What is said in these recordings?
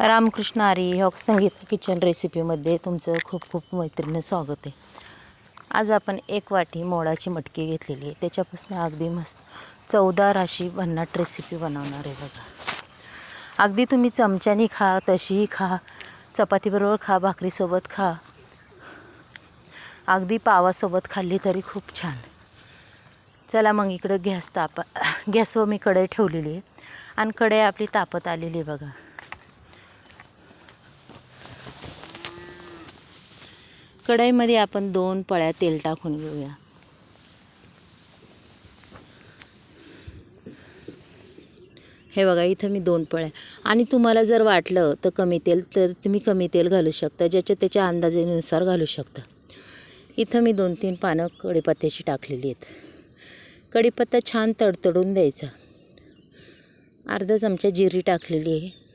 रामकृष्ण आरी ह्या संगीत किचन रेसिपीमध्ये तुमचं खूप खूप मैत्रीनं स्वागत आहे. आज आपण एक वाटी मोळाची मटकी घेतलेली आहे. त्याच्यापासून अगदी मस्त चवदार अशी भन्नाट रेसिपी बनवणार आहे बघा. अगदी तुम्ही चमच्यानी खा तशीही खा चपातीबरोबर खा भाकरीसोबत खा. अगदी पावासोबत खाल्ली तरी खूप छान. चला मग इकडं गॅस तापा गॅसवर मी कढई ठेवलेली आहे. आणि कढई आपली तापत आलेली आहे बघा. कढईमध्ये आपण दोन पळ्या तेल टाकून घेऊया. हे बघा इथं मी दोन पळ्या. आणि तुम्हाला जर वाटलं तर कमी तेल तर तुम्ही कमी तेल घालू शकता ज्याच्या त्याच्या अंदाजेनुसार घालू शकता. इथं मी दोन तीन पानं कढीपत्त्याची टाकलेली आहेत. कढीपत्ता छान तडतडून द्यायचा. अर्धा चमचा जिरी टाकलेली आहे.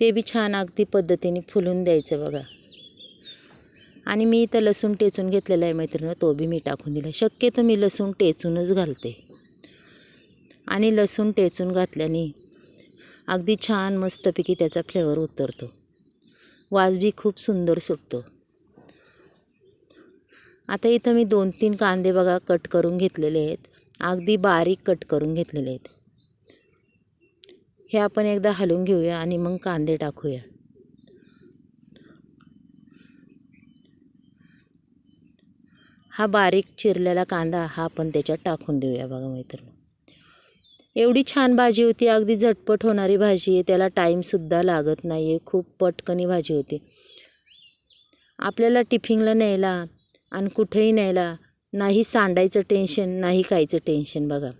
ते बी छान अगदी पद्धतीने फुलून द्यायचं बघा. आणि मी इथं लसूण टेचून घेतलेला आहे मैत्रिणी तो बी मी टाकून दिला. शक्यतो मी लसूण टेचूनच घालते. आणि लसूण टेचून घातल्याने अगदी छान मस्तपैकी त्याचा फ्लेवर उतरतो. वाजबी खूप सुंदर सुटतो. आता इथं मी दोन तीन कांदे बघा कट करून घेतलेले आहेत. अगदी बारीक कट करून घेतलेले आहेत. हे आपण एकदा हलवून घेऊया आणि मग कांदे टाकूया. हा बारीक चिरलेला कांदा हा आपण त्याच्यात टाकून देऊया बघा मैत्र एवढी छान भाजी होती अगदी झटपट होणारी भाजी आहे त्याला टाईमसुद्धा लागत नाही आहे खूप पटकनी भाजी होती. आपल्याला टिफिनला न्यायला आणि कुठेही न्यायला नाही सांडायचं टेन्शन नाही खायचं टेन्शन बघा.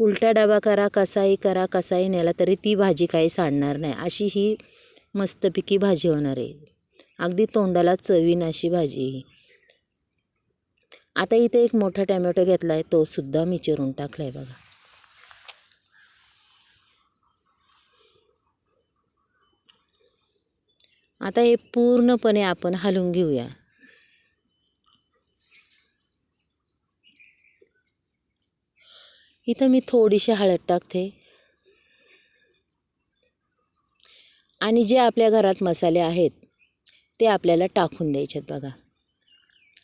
उलटा डबा करा कसाही करा कसाही नेला तरी ती भाजी काही सांडणार नाही. अशी ही मस्तपैकी भाजी होणार आहे. अगदी तोंडाला चवीन अशी भाजी ही. आता इथे एक मोठा टॅमॅटो घेतला आहे तो सुद्धा मी चिरून टाकला आहे बघा. आता हे पूर्णपणे आपण हलवून घेऊया. इथं मी थोडीशी हळद टाकते. आणि जे आपल्या घरात मसाले आहेत ते आपल्याला टाकून द्यायचे बघा.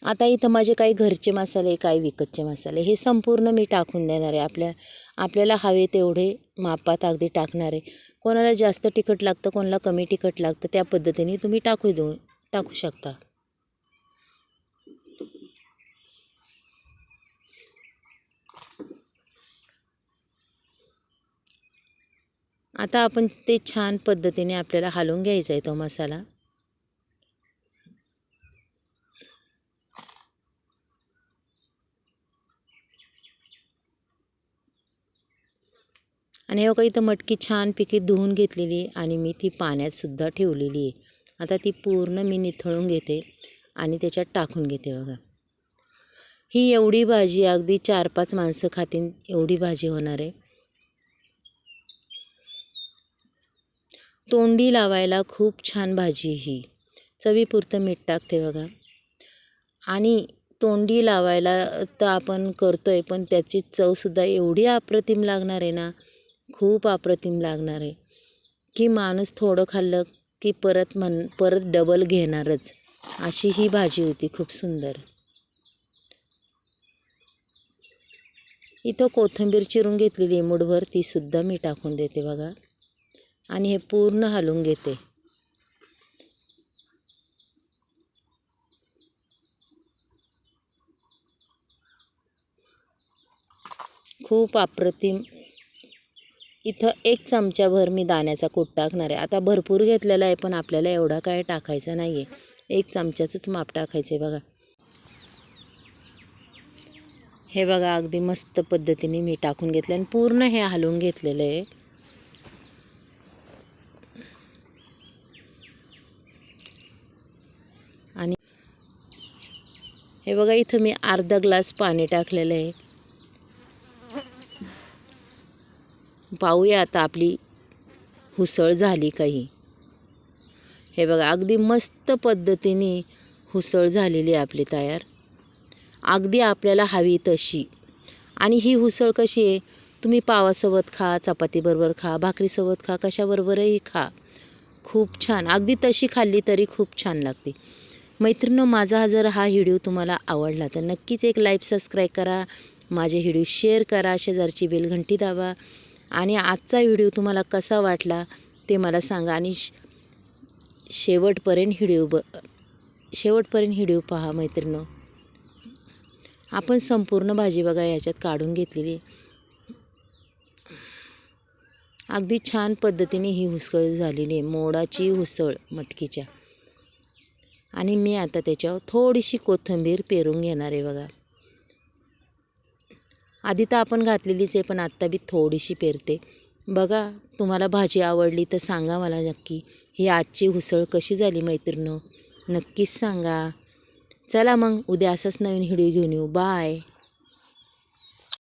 आता इथं माझे काही घरचे मसाले काही विकतचे मसाले हे संपूर्ण मी टाकून देणार आहे. आपल्या आपल्याला हवे तेवढे मापात अगदी टाकणार आहे. कोणाला जास्त तिखट लागतं कोणाला कमी तिखट लागतं त्या पद्धतीने तुम्ही टाकू देऊ टाकू शकता. आता आपण ते छान पद्धतीने आपल्याला हलवून घ्यायचा आहे तो मसाला. आणि हो इथं मटकी छान पिकी धुवून घेतलेली आहे आणि मी ती पाण्यात सुद्धा ठेवलेली आहे. आता ती पूर्ण मी निथळून घेते आणि त्याच्यात टाकून घेते बघा. ही एवढी भाजी अगदी चार पाच माणसं खातीन एवढी भाजी होणार आहे. तोंडी लावायला खूप छान भाजी ही. चवीपुरतं मीठ टाकते बघा. आणि तोंडी लावायला तर आपण करतो आहे पण त्याची चवसुद्धा एवढी अप्रतिम लागणार आहे ना खूप अप्रतिम लागणार आहे. की माणूस थोडं खाल्लं की परत म्हण परत डबल घेणारच. अशी ही भाजी होती खूप सुंदर. इथं कोथिंबीर चिरून घेतलेली आहे मुठभर तीसुद्धा मी टाकून देते बघा. आणि हे पूर्ण हलवून घेते. खूप अप्रतिम. इथं एक चमच्याभर मी दाण्याचा कूट टाकणार आहे. आता भरपूर घेतलेला आहे पण आपल्याला एवढा काय टाकायचा नाही आहे एक चमच्याचंच माप टाकायचं आहे बघा. हे बघा अगदी मस्त पद्धतीने मी टाकून घेतलं आणि पूर्ण हे हलवून घेतलेलं आहे आणि हे बघा इथं मी अर्धा ग्लास पाणी टाकलेलं आहे. पाहूया आता आपली हुसळ झाली काही हे. बघा अगदी मस्त पद्धतीने हुसळ झालेली आहे आपली तयार. अगदी आपल्याला हवी तशी. आणि ही हुसळ कशी आहे? तुम्ही पावासोबत खा चपातीबरोबर खा भाकरीसोबत खा कशाबरोबरही खा. खूप छान. अगदी तशी खाल्ली तरी खूप छान लागते. मैत्रिणं माझा हा जर हा व्हिडिओ तुम्हाला आवडला तर नक्कीच एक लाईक सबस्क्राईब करा. माझे व्हिडिओ शेअर करा शेजारची बेलघंटी दाबा. आणि आजचा व्हिडिओ तुम्हाला कसा वाटला ते मला सांगा. आणि श शेवटपर्यंत व्हिडिओ ब शेवटपर्यंत व्हिडिओ पहा मैत्रिणं. आपण संपूर्ण भाजी बघा याच्यात काढून घेतलेली. अगदी छान पद्धतीने ही हुसळ झालेली आहे. मोडाची हुसळ मटकीच्या. आणि मी आता त्याच्यावर थोडीशी कोथिंबीर पेरून घेणार आहे बघा. आधी तर आपण घातलेलीच आहे पण आत्ता बी थोडीशी पेरते. बघा तुम्हाला भाजी आवडली तर सांगा मला नक्की. ही आजची हुसळ कशी झाली मैत्रिणं नक्कीच सांगा. चला मग उद्या असंच नवीन व्हिडिओ घेऊन येऊ. बाय.